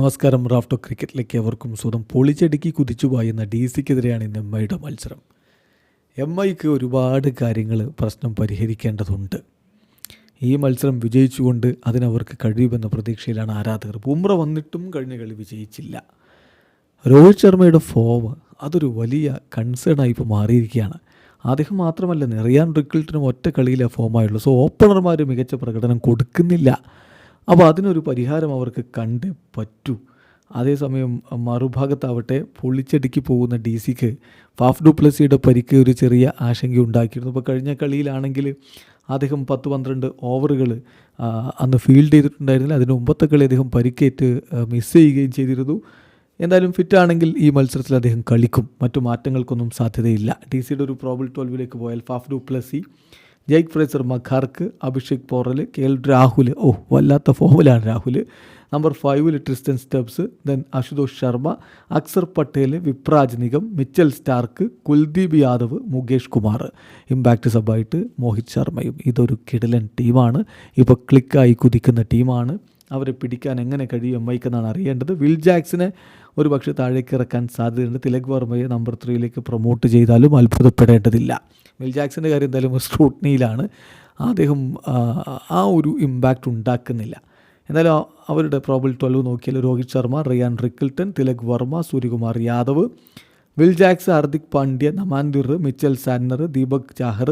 നമസ്കാരം റാഫ്റ്റോ ക്രിക്കറ്റിലേക്ക് അവർക്കും സ്വന്തം പൊളിച്ചടുക്കി കുതിച്ചു പായുന്ന ഡി സിക്കെതിരെയാണ് ഇന്ന് എം ഐയുടെ മത്സരം. എം ഐക്ക് ഒരുപാട് കാര്യങ്ങൾ പ്രശ്നം പരിഹരിക്കേണ്ടതുണ്ട്. ഈ മത്സരം വിജയിച്ചുകൊണ്ട് അതിനവർക്ക് കഴിയുമെന്ന പ്രതീക്ഷയിലാണ് ആരാധകർ. ബുംറ വന്നിട്ടും കഴിഞ്ഞ കളി വിജയിച്ചില്ല. രോഹിത് ശർമ്മയുടെ ഫോം അതൊരു വലിയ കൺസേണായി ഇപ്പോൾ മാറിയിരിക്കുകയാണ്. അദ്ദേഹം മാത്രമല്ല നിറയാൻ റിക്കിൾട്ടിനും ഒറ്റ കളിയിലെ ഫോമായുള്ളൂ സോ ഓപ്പണർമാർ മികച്ച പ്രകടനം കൊടുക്കുന്നില്ല. അപ്പോൾ അതിനൊരു പരിഹാരം അവർക്ക് കണ്ടേ പറ്റൂ. അതേസമയം മറുഭാഗത്താവട്ടെ പൊളിച്ചടുക്കി പോകുന്ന ഡി സിക്ക് ഫാഫ് ഡുപ്ലസിയുടെ പരിക്ക് ഒരു ചെറിയ ആശങ്ക ഉണ്ടാക്കിയിരുന്നു. ഇപ്പോൾ കഴിഞ്ഞ കളിയിലാണെങ്കിൽ അദ്ദേഹം പത്ത് പന്ത്രണ്ട് ഓവറുകൾ അന്ന് ഫീൽഡ് ചെയ്തിട്ടുണ്ടായിരുന്നില്ല. അതിന് മുമ്പത്തെ കളി അദ്ദേഹം പരിക്കേറ്റ് മിസ് ചെയ്യുകയും ചെയ്തിരുന്നു. എന്തായാലും ഫിറ്റാണെങ്കിൽ ഈ മത്സരത്തിൽ അദ്ദേഹം കളിക്കും. മറ്റു മാറ്റങ്ങൾക്കൊന്നും സാധ്യതയില്ല. ഡി സിയുടെ ഒരു പ്രോബിൾ ട്വൽവിലേക്ക് പോയാൽ Faf du Plessis Jake Fraser McGurk Abhishek Porel K L Rahul ഓ വല്ലാത്ത ഫോമിലാണ് രാഹുൽ നമ്പർ ഫൈവിൽ Tristan Stubbs then Ashutosh Sharma Axar Patel Vipraj Nigam Mitchell Starc Kuldeep Yadav Mukesh Kumar. Impact സബായിട്ട് Mohit ശർമ്മയും ഇതൊരു കിടലൻ ടീമാണ്. ഇപ്പോൾ ക്ലിക്കായി കുതിക്കുന്ന ടീമാണ്. അവരെ പിടിക്കാൻ എങ്ങനെ കഴിയും എം അറിയേണ്ടത്. വിൽ ജാക്സിനെ ഒരു പക്ഷേ താഴേക്ക് ഇറക്കാൻ സാധ്യതയുണ്ട്. തിലക് വർമ്മയെ നമ്പർ ത്രീയിലേക്ക് പ്രൊമോട്ട് ചെയ്താലും അത്ഭുതപ്പെടേണ്ടതില്ല. വിൽ ജാക്സിന്റെ കാര്യം എന്തായാലും സ്ക്രൂട്ടനിയിലാണ് അദ്ദേഹം ആ ഒരു ഇമ്പാക്റ്റ് ഉണ്ടാക്കുന്നില്ല. എന്നാലും അവരുടെ പ്രോബിൾ ട്വൽവ് നോക്കിയാൽ Rohit Sharma Ryan Rickelton Tilak Varma Suryakumar Yadav Will Jacks Hardik Pandya Naman Dhir Mitchell Santner Deepak Chahar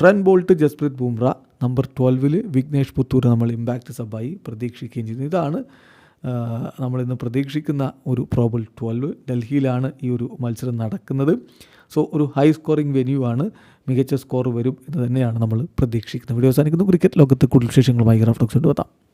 Trent Boult Jasprit Bumrah number ട്വൽവിൽ Vignesh Puthur നമ്മൾ ഇമ്പാക്റ്റ് സബായി പ്രതീക്ഷിക്കുകയും ചെയ്യുന്നു ഇതാണ് നമ്മളിന്ന് പ്രതീക്ഷിക്കുന്ന ഒരു പ്രോബിൾ ട്വൽവ് ഡൽഹിയിലാണ് ഈ ഒരു മത്സരം നടക്കുന്നത്. സോ ഒരു ഹൈ സ്കോറിംഗ് വെന്യൂ ആണ്. മികച്ച സ്കോർ വരും എന്ന് തന്നെയാണ് നമ്മൾ പ്രതീക്ഷിക്കുന്നത്. വീഡിയോ അവസാനിക്കുന്നു. ക്രിക്കറ്റ് ലോകത്ത് കൂടുതൽ വിശേഷങ്ങളുമായി ഗ്രാഫ്റ്റോക്സ് കൊണ്ടുവെത്താം